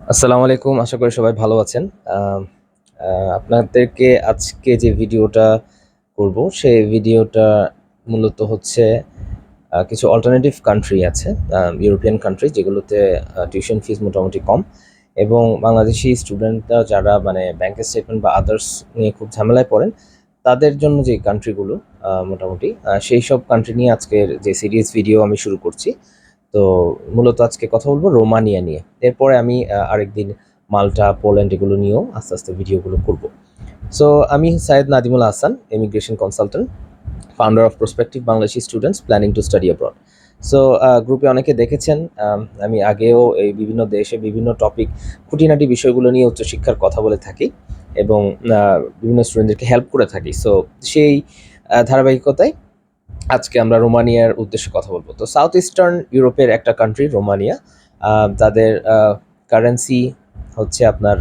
আসসালামু আলাইকুম, আশা করি সবাই ভালো আছেন। আপনাদেরকে আজকে যে ভিডিওটা করব, সেই ভিডিওটা মূলত হচ্ছে কিছু অল্টারনেটিভ কান্ট্রি আছে ইউরোপিয়ান কান্ট্রি যেগুলোতে টিউশন ফিস মোটামুটি কম এবং বাংলাদেশি স্টুডেন্টরা যারা মানে ব্যাংকের স্টেটমেন্ট বা আদার্স নিয়ে খুব ঝামেলায় পড়েন, তাদের জন্য যে কান্ট্রিগুলো মোটামুটি সেই সব কান্ট্রি নিয়ে আজকের যে সিরিজ ভিডিও আমি শুরু করছি। তো মূলত আজকে কথা বলব রোমানিয়া নিয়ে। এরপরে আমি আরেকদিন মাল্টা, পোল্যান্ড এগুলো নিয়েও আস্তে আস্তে ভিডিওগুলো করব। সো আমি Saeed Nadimul Hasan immigration consultant founder of prospective Bangladeshi students planning to study abroad so গ্রুপে অনেকে দেখেছেন, আমি আগেও এই বিভিন্ন দেশে বিভিন্ন টপিক খুঁটিনাটি বিষয়গুলো নিয়ে উচ্চশিক্ষার কথা বলে থাকি এবং বিভিন্ন স্টুডেন্টদেরকে হেল্প করে থাকি। সো সেই ধারাবাহিকতায় আজকে আমরা রোমানিয়ার উদ্দেশ্যে কথা বলব। তো সাউথ ইস্টার্ন ইউরোপের একটা কান্ট্রি রোমানিয়া। তাদের কারেন্সি হচ্ছে আপনার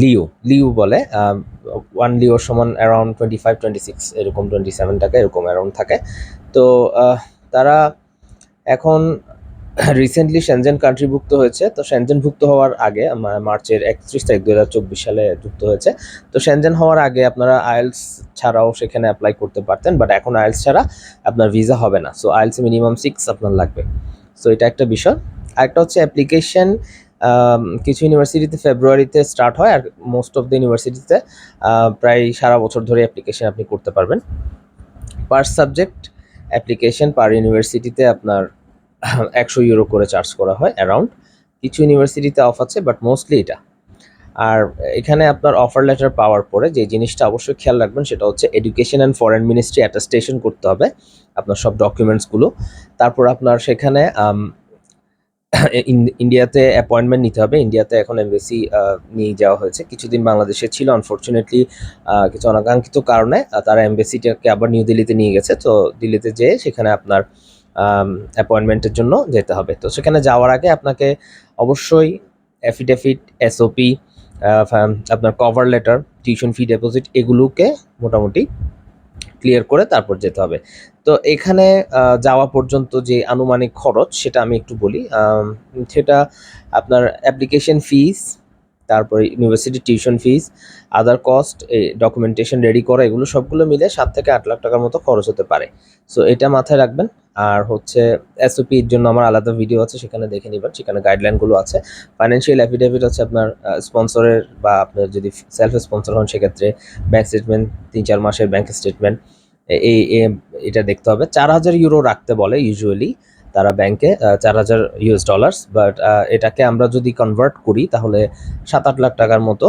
লিও লিও বলে ওয়ান লিওর সমান around twenty five twenty six এরকম টোয়েন্টি সেভেন টাকা, এরকম অ্যারাউন্ড থাকে। তো তারা এখন রিসেন্টলি সেনজেন কান্ট্রিভুক্ত হয়েছে, তো সেনজেনভুক্ত হওয়ার আগে মার্চের একত্রিশ তারিখ দু হাজার চব্বিশ সালে যুক্ত হয়েছে। তো সেনজেন হওয়ার আগে আপনারা আইএলস ছাড়াও সেখানে অ্যাপ্লাই করতে পারতেন বাট এখন আইএলস ছাড়া আপনার ভিসা হবে না। সো আইএলস মিনিমাম সিক্স আপনার লাগবে। সো এটা একটা বিষয়। আরেকটা হচ্ছে অ্যাপ্লিকেশন কিছু ইউনিভার্সিটিতে ফেব্রুয়ারিতে স্টার্ট হয়, আর মোস্ট অফ দ্য ইউনিভার্সিটিতে প্রায় সারা বছর ধরে অ্যাপ্লিকেশন আপনি করতে পারবেন। পার সাবজেক্ট অ্যাপ্লিকেশন পার ইউনিভার্সিটিতে আপনার একশো ইউরো করে চার্জ করা হয় অ্যারাউন্ড। কিছু ইউনিভার্সিটিতে অফ আছে, বাট মোস্টলি এটা। আর এখানে আপনার অফার লেটার পাওয়ার পরে যে জিনিসটা অবশ্যই খেয়াল রাখবেন, সেটা হচ্ছে education and foreign ministry attestation করতে হবে আপনার সব ডকুমেন্টসগুলো তারপর আপনার সেখানে ইন- ইন্ডিয়াতে অ্যাপয়েন্টমেন্ট নিতে হবে। ইন্ডিয়াতে এখন এমবেসি নিয়ে যাওয়া হয়েছে। কিছুদিন বাংলাদেশে ছিল আনফর্চুনেটলি কিছু অনাকাঙ্ক্ষিত কারণে তারা এমবেসিটাকে আবার নিউ দিল্লিতে নিয়ে গেছে। তো দিল্লিতে যেয়ে সেখানে আপনার অ্যাপয়েন্টমেন্টের জন্য যেতে হবে। তো সেখানে যাওয়ার আগে আপনাকে অবশ্যই অ্যাফিডেভিট এসওপি আপনার cover letter tuition fee deposit এগুলোকে মোটামুটি ক্লিয়ার করে তারপর যেতে হবে। তো এখানে যাওয়া পর্যন্ত যে আনুমানিক খরচ সেটা আমি একটু বলি সেটা আপনার অ্যাপ্লিকেশন ফিস তারপরে university tuition fees other cost documentation ready করা, এগুলো সবগুলো মিলে সাত থেকে আট লাখ টাকার মতো খরচ হতে পারে। সো এটা মাথায় রাখবেন। আর হচ্ছে এসওপির জন্য আমার আলাদা ভিডিও আছে, সেখানে দেখে নেবেন। সেখানে গাইডলাইনগুলো আছে। ফাইন্যান্সিয়াল অ্যাফিডেভিট হচ্ছে আপনার স্পন্সরের বা আপনার যদি সেলফ স্পন্সর হন, সেক্ষেত্রে ব্যাংক স্টেটমেন্ট তিন চার মাসের ব্যাংক স্টেটমেন্ট এই এটা দেখতে হবে। চার হাজার ইউরো রাখতে বলে ইউজুয়ালি তারা ব্যাংকে চার হাজার ইউএস ডলার্স বাট এটাকে আমরা যদি কনভার্ট করি, তাহলে সাত আট লাখ টাকার মতো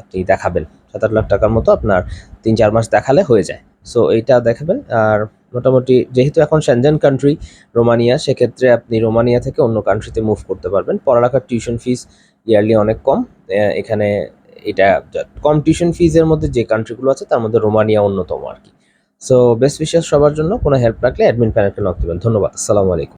আপনি দেখাবেন। সাত আট লাখ টাকার মতো আপনার তিন চার মাস দেখালে হয়ে যায়। সো এইটা দেখাবেন। আর মোটামুটি যেহেতু এখন সেনজেন কান্ট্রি রোমানিয়া সেক্ষেত্রে আপনি রোমানিয়া থেকে অন্য কান্ট্রিতে মুভ করতে পারবেন। পড়ালেখার টিউশন ফিস ইয়ারলি অনেক কম। এখানে এটা কম টিউশন ফিজের মধ্যে যে কান্ট্রিগুলো আছে, তার মধ্যে রোমানিয়া অন্যতম আর কি। সো বেস্ট বিশ্বাস সবার জন্য। কোনো হেল্প রাখলে অ্যাডমিন প্যানেলকে নক দেবেন। ধন্যবাদ। আসসালামু আলাইকুম।